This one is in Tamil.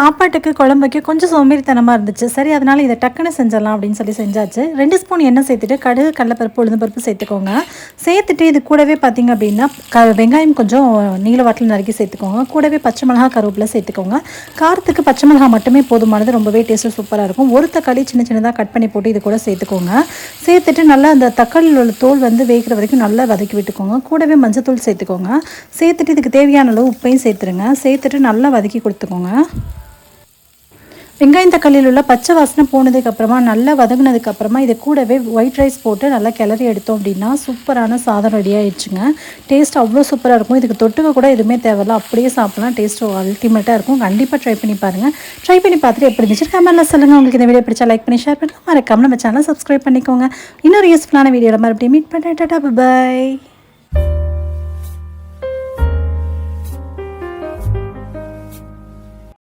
சாப்பாட்டுக்கு குழம்புக்கு கொஞ்சம் சோம்பேறித்தனமாக இருந்துச்சு. சரி அதனால் இதை டக்குன்னு செஞ்சிடலாம் அப்படின்னு சொல்லி செஞ்சாச்சு. ரெண்டு ஸ்பூன் எண்ணெய் சேர்த்துட்டு கடுகு கடலப்பருப்பு உளுந்தப்பருப்பு சேர்த்துக்கோங்க. சேர்த்துட்டு இது கூடவே பார்த்தீங்க அப்படின்னா க வெங்காயம் கொஞ்சம் நீல வாட்டில் நறுக்கி சேர்த்துக்கோங்க. கூடவே பச்சை மிளகா கருவேப்பிலை சேர்த்துக்கோங்க. காரத்துக்கு பச்சை மிளகா மட்டுமே போதுமானது ரொம்பவே டேஸ்ட்டு சூப்பராக இருக்கும். ஒரு தக்காளி சின்ன சின்னதாக கட் பண்ணி போட்டு இது கூட சேர்த்துக்கோங்க. சேர்த்துட்டு நல்லா அந்த தக்காளியில் உள்ள தோல் வந்து வேகிற வரைக்கும் நல்லா வதக்கி விட்டுக்கோங்க. கூடவே மஞ்சத்தூள் சேர்த்துக்கோங்க. சேர்த்துட்டு இதுக்கு தேவையான அளவு உப்பையும் சேர்த்துருங்க. சேர்த்துட்டு நல்லா வதக்கி கொடுத்துக்கோங்க. வெங்காயம் தக்காளியில் உள்ள பச்சை வாசனை போனதுக்கப்புறமா நல்லா வதங்கினதுக்கப்புறமா இது கூடவே ஒயிட் ரைஸ் போட்டு நல்லா கிளறி எடுத்தோம் அப்படின்னா சூப்பரான சாதம் ரெடி ஆயிடுச்சுங்க. டேஸ்ட் அவ்வளோ சூப்பராக இருக்கும். இதுக்கு தொட்டுக்க கூட எதுவுமே தேவையில்ல. அப்படியே சாப்பிடலாம். டேஸ்ட் அல்டிமேட்டாக இருக்கும். கண்டிப்பாக ட்ரை பண்ணி பாருங்கள் ட்ரை பண்ணி பார்த்துட்டு எப்படி இருந்துச்சு கமெண்ட்டில் சொல்லுங்கள் உங்களுக்கு இந்த வீடியோ பிடிச்சா லைக் பண்ணி ஷேர் பண்ணுங்கள் மறக்காமல் நம்ம சேனல் சப்ஸ்கிரைப் பண்ணிக்கோங்க. இன்னொரு யூஸ்ஃபுல்லான வீடியோவில் மறுபடியும் மீட் பண்ண டாட்டா பை